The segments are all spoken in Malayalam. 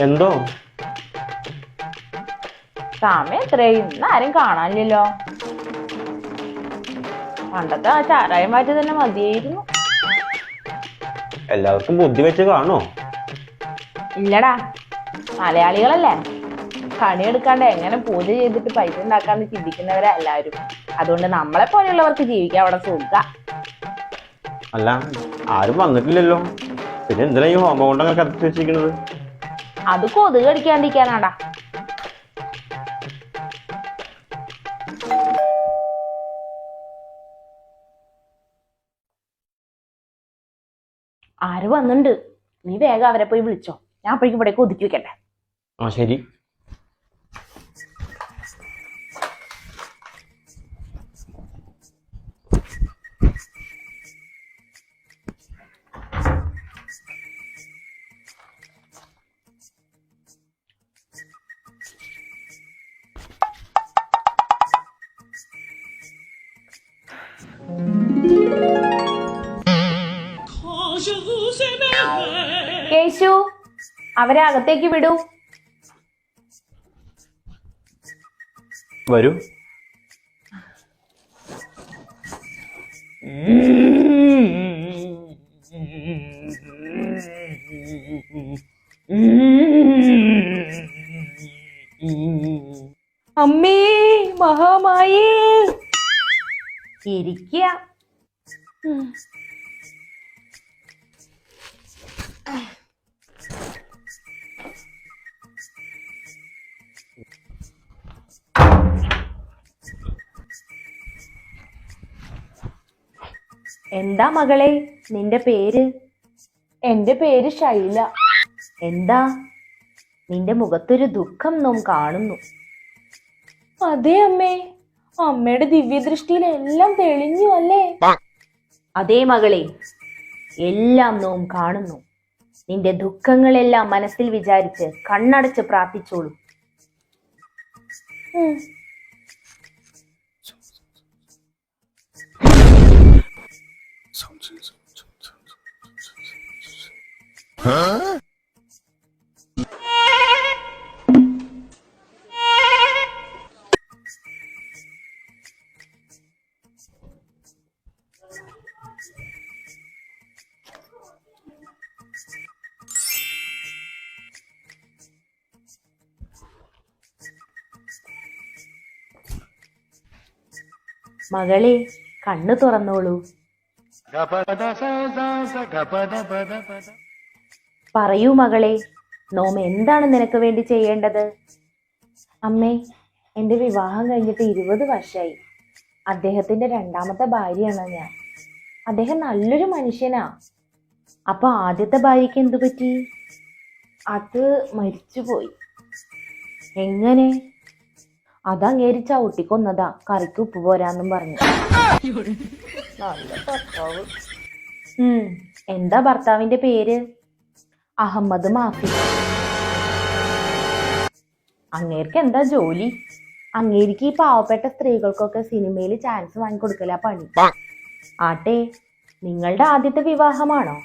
എന്തോ? സമയം എത്രയായി ഇന്ന് ആരും കാണാനില്ലല്ലോ. പണ്ടത്തെ ആ ചാരായം മാറ്റി തന്നെ മതിയായിരുന്നു. എല്ലാവർക്കും ബുദ്ധി വെച്ച് കാണോ ഇല്ലടാ. മലയാളികളല്ലേ? പണിയെടുക്കാണ്ട് എങ്ങനെ പൂജ ചെയ്തിട്ട് പൈസ ഉണ്ടാക്കാന്ന് ചിന്തിക്കുന്നവരാ എല്ലാവരും. അതുകൊണ്ട് നമ്മളെ പോലെയുള്ളവർക്ക് ജീവിക്കാൻ അവിടെ സുഖ. അല്ല ആരും വന്നിട്ടില്ലല്ലോ. പിന്നെ എന്തിനാ ഈ ഹോമകുണ്ടങ്ങൾ കത്തിച്ച് വെച്ചിരിക്കുന്നത് അത് കൊതുക് കടിക്കാണ്ടിരിക്കാനാടാ. ആര് വന്നിണ്ട്? നീ വേഗം അവരെ പോയി വിളിച്ചോ. ഞാൻ അപ്പോഴേക്കും ഇവിടെ ഒതുക്കി വെക്കട്ടെ. ആ ശരി. കേശു അവരെ അകത്തേക്ക് വിടൂ. വരൂ. അമ്മേ മഹാമായേ. ഇരിക്കുക എന്താ മകളെ? നിന്റെ പേര്? എന്റെ പേര് ശൈല. എന്താ? നിന്റെ മുഖത്തൊരു ദുഃഖം നോം കാണുന്നു. അതെ അമ്മേ. അമ്മയുടെ ദിവ്യദൃഷ്ടിയിൽ എല്ലാം തെളിഞ്ഞു അല്ലേ? അതേ മകളെ എല്ലാം നോം കാണുന്നു. നിന്റെ ദുഃഖങ്ങളെല്ലാം മനസ്സിൽ വിചാരിച്ച് കണ്ണടച്ച് പ്രാർത്ഥിച്ചോളൂ. മകളെ കണ്ണു തുറന്നോളൂ. പറയൂ മകളെ നോമ എന്താണ് നിനക്ക് വേണ്ടി ചെയ്യേണ്ടത്? അമ്മേ എന്റെ വിവാഹം കഴിഞ്ഞിട്ട് ഇരുപത് വർഷമായി അദ്ദേഹത്തിന്റെ രണ്ടാമത്തെ ഭാര്യയാണ് ഞാൻ. അദ്ദേഹം നല്ലൊരു മനുഷ്യനാ. അപ്പൊ ആദ്യത്തെ ഭാര്യയ്ക്ക് എന്തു പറ്റി? അത് മരിച്ചുപോയി. എങ്ങനെ? അതങ്ങേരി ചവിട്ടിക്കൊന്നതാ കറിക്ക് ഉപ്പ് പോരാന്നും പറഞ്ഞു. ഉം, എന്താ ഭർത്താവിന്റെ പേര്? അഹമ്മദ് മാഫി. അങ്ങേർക്ക് എന്താ ജോലി? അങ്ങേരിക്ക് ഈ പാവപ്പെട്ട സ്ത്രീകൾക്കൊക്കെ സിനിമയിൽ ചാൻസ് വാങ്ങിക്കൊടുക്കല പണി. ആട്ടെ നിങ്ങളുടെ ആദ്യത്തെ വിവാഹമാണോ?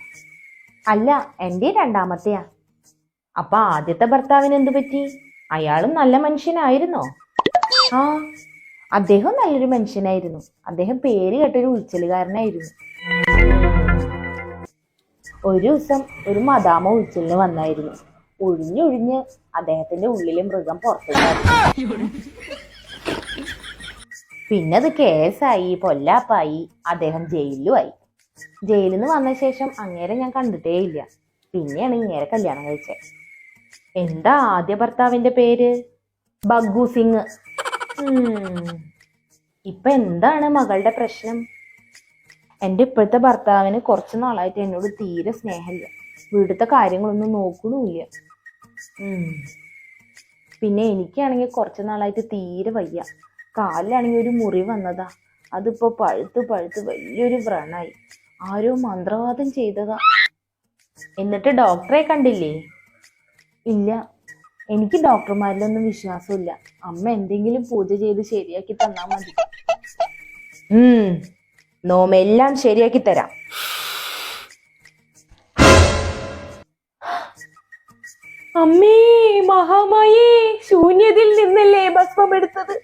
അല്ല എന്റെ രണ്ടാമത്തെയാ. അപ്പൊ ആദ്യത്തെ ഭർത്താവിന് എന്തു പറ്റി? അയാളും നല്ല മനുഷ്യനായിരുന്നോ? ആ അദ്ദേഹം നല്ലൊരു മനുഷ്യനായിരുന്നു. അദ്ദേഹം പേര് കേട്ടൊരു ഉൾച്ചലുകാരനായിരുന്നു ഒരു ദിവസം ഒരു മദാമ ഉൾച്ചലിന് വന്നായിരുന്നു. ഒഴിഞ്ഞൊഴിഞ്ഞ് അദ്ദേഹത്തിന്റെ ഉള്ളിലെ മൃഗം പുറത്തുണ്ടായിരുന്നു. പിന്നെ അത് കേസായി പൊല്ലാപ്പായി അദ്ദേഹം ജയിലിലുമായി. ജയിലിൽ നിന്ന് വന്ന ശേഷം അങ്ങേരെ ഞാൻ കണ്ടിട്ടേ ഇല്ല പിന്നെയാണ് ഇങ്ങേരെ കല്യാണം കഴിച്ചത്. എന്താ ആദ്യ ഭർത്താവിന്റെ പേര്? ബഗ്ഗു സിംഗ്. ഇപ്പൊ എന്താണ് മകളുടെ പ്രശ്നം? എന്റെ ഇപ്പോഴത്തെ ഭർത്താവിന് കുറച്ച് നാളായിട്ട് എന്നോട് തീരെ സ്നേഹമില്ല. വീടുത്തെ കാര്യങ്ങളൊന്നും നോക്കണമില്ല. പിന്നെ എനിക്കാണെങ്കിൽ കുറച്ച് നാളായിട്ട് തീരെ വയ്യ. കാലിലാണെങ്കിൽ ഒരു മുറി വന്നതാ. അതിപ്പോ പഴുത്ത് പഴുത്ത് വലിയൊരു വ്രണായി. ആരോ മന്ത്രവാദം ചെയ്തതാ. എന്നിട്ട് ഡോക്ടറെ കണ്ടില്ലേ? ഇല്ല. എനിക്ക് ഡോക്ടർമാരിലൊന്നും വിശ്വാസമില്ല. അമ്മ എന്തെങ്കിലും പൂജ ചെയ്ത് ശരിയാക്കി തന്നാ മതി. ഉം. നോമെല്ലാം ശരിയാക്കി തരാം. അമ്മേ മഹാമായേ ശൂന്യതിൽ നിന്നല്ലേ ഭസ്മം എടുത്തത്?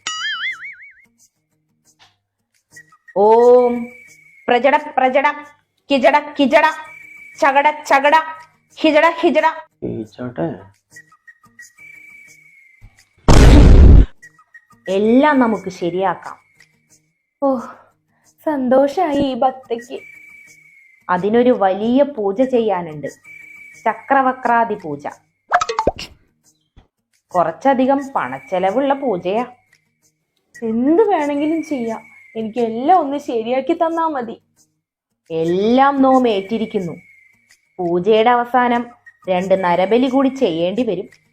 ഓം. പ്രജട പ്രജട കിജട കിജട ചകട ചകട ഹിജട. ഹിജട. എല്ലാം നമുക്ക് ശരിയാക്കാം. ഓ സന്തോഷായി ഈ ഭക്തയ്ക്ക്. അതിനൊരു വലിയ പൂജ ചെയ്യാനുണ്ട്. ചക്രവക്രാതി പൂജ. കുറച്ചധികം പണച്ചെലവുള്ള പൂജയാ. എന്ത് വേണമെങ്കിലും ചെയ്യാം. എനിക്ക് എല്ലാം ഒന്ന് ശരിയാക്കി തന്നാ മതി. എല്ലാം നോമേറ്റിരിക്കുന്നു. പൂജയുടെ അവസാനം രണ്ട് നരബലി കൂടി ചെയ്യേണ്ടി വരും.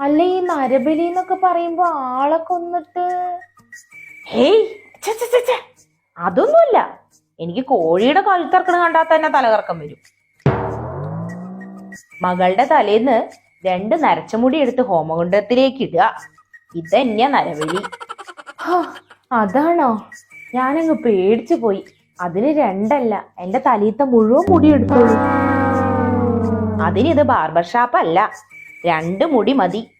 അല്ല ഈ നരബലി എന്നൊക്കെ പറയുമ്പോ ആളെ കൊന്നിട്ട് ഹേയ് ഛെ. അതൊന്നുമില്ല. എനിക്ക് കോഴിയുടെ കഴുത്തർക്കണ കണ്ടാൽ തന്നെ തലകറക്കം വരും. മകളുടെ തലേന്ന് രണ്ട് നരച്ചമുടി എടുത്ത് ഹോമകുണ്ടത്തിലേക്ക് ഇടുക. ഇതന്നെയാ നരബലി? അതാണോ? ഞാനങ്ങ് പേടിച്ചു പോയി. അതിന് രണ്ടല്ല എന്റെ തലീത്ത മുഴുവൻ മുടി എടുത്തോളൂ. അതിനിത് ബാർബർ ഷാപ്പ് അല്ല രണ്ട് മുടി മതി.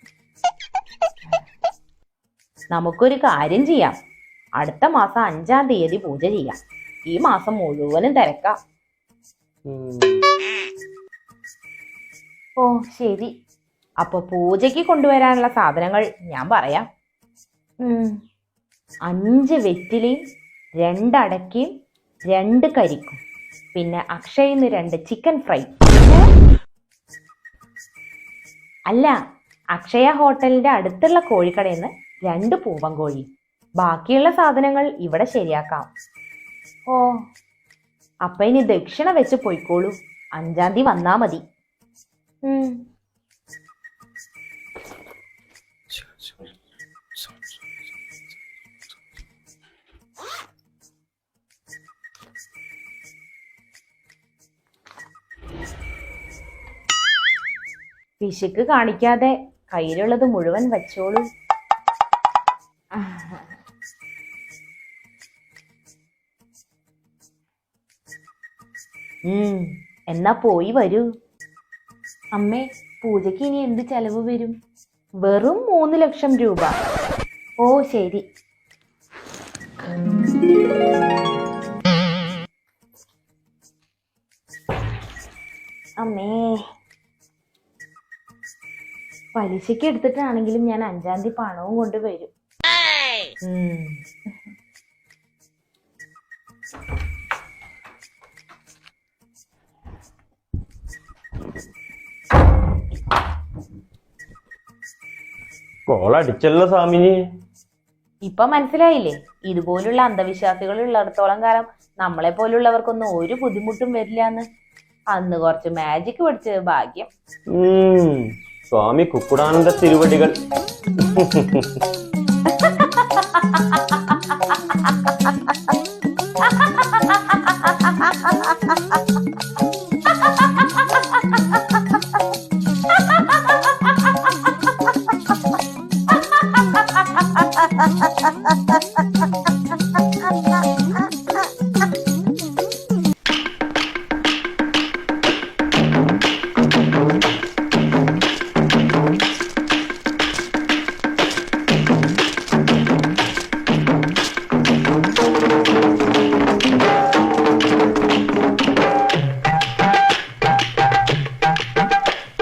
നമുക്കൊരു കാര്യം ചെയ്യാം. അടുത്ത മാസം അഞ്ചാം തീയതി പൂജ ചെയ്യാം. ഈ മാസം മുഴുവനും തിരക്കാം. ഓ ശരി. അപ്പൊ പൂജയ്ക്ക് കൊണ്ടുവരാനുള്ള സാധനങ്ങൾ ഞാൻ പറയാം. അഞ്ച് വെറ്റിലയും രണ്ടടക്കയും രണ്ട് കരിക്കും. പിന്നെ അക്ഷയിന്ന് രണ്ട് ചിക്കൻ ഫ്രൈ. അല്ല അക്ഷയ ഹോട്ടലിന്റെ അടുത്തുള്ള കോഴിക്കടയിൽ നിന്ന് രണ്ട് പൂവൻ കോഴി ബാക്കിയുള്ള സാധനങ്ങൾ ഇവിടെ ശരിയാക്കാം. ഓ അപ്പൊ ഇനി ദക്ഷിണ വെച്ച് പോയിക്കോളൂ. അഞ്ചാം തീയതി വന്നാ മതി. പിശുക്ക് കാണിക്കാതെ കയ്യിലുള്ളത് മുഴുവൻ വച്ചോളൂ. എന്നാ പോയി വരൂ. അമ്മേ പൂജയ്ക്ക് ഇനി എന്ത് ചെലവ് വരും? വെറും മൂന്ന് ലക്ഷം രൂപ. ഓ ശരി. അമ്മേ പലിശക്ക് എടുത്തിട്ടാണെങ്കിലും ഞാൻ അഞ്ചാം തീയതി പണവും കൊണ്ട് വരും. കോളടിച്ചല്ലോ സ്വാമിനി. ഇപ്പൊ മനസ്സിലായില്ലേ? ഇതുപോലുള്ള അന്ധവിശ്വാസികൾ ഉള്ളിടത്തോളം കാലം നമ്മളെ പോലുള്ളവർക്കൊന്നും ഒരു ബുദ്ധിമുട്ടും വരില്ല എന്ന് അന്ന് കുറച്ച് മാജിക് പഠിച്ചത് ഭാഗ്യം. சுவாமி குக்குடானந்த திருவடிகள். ha ha ha ha ha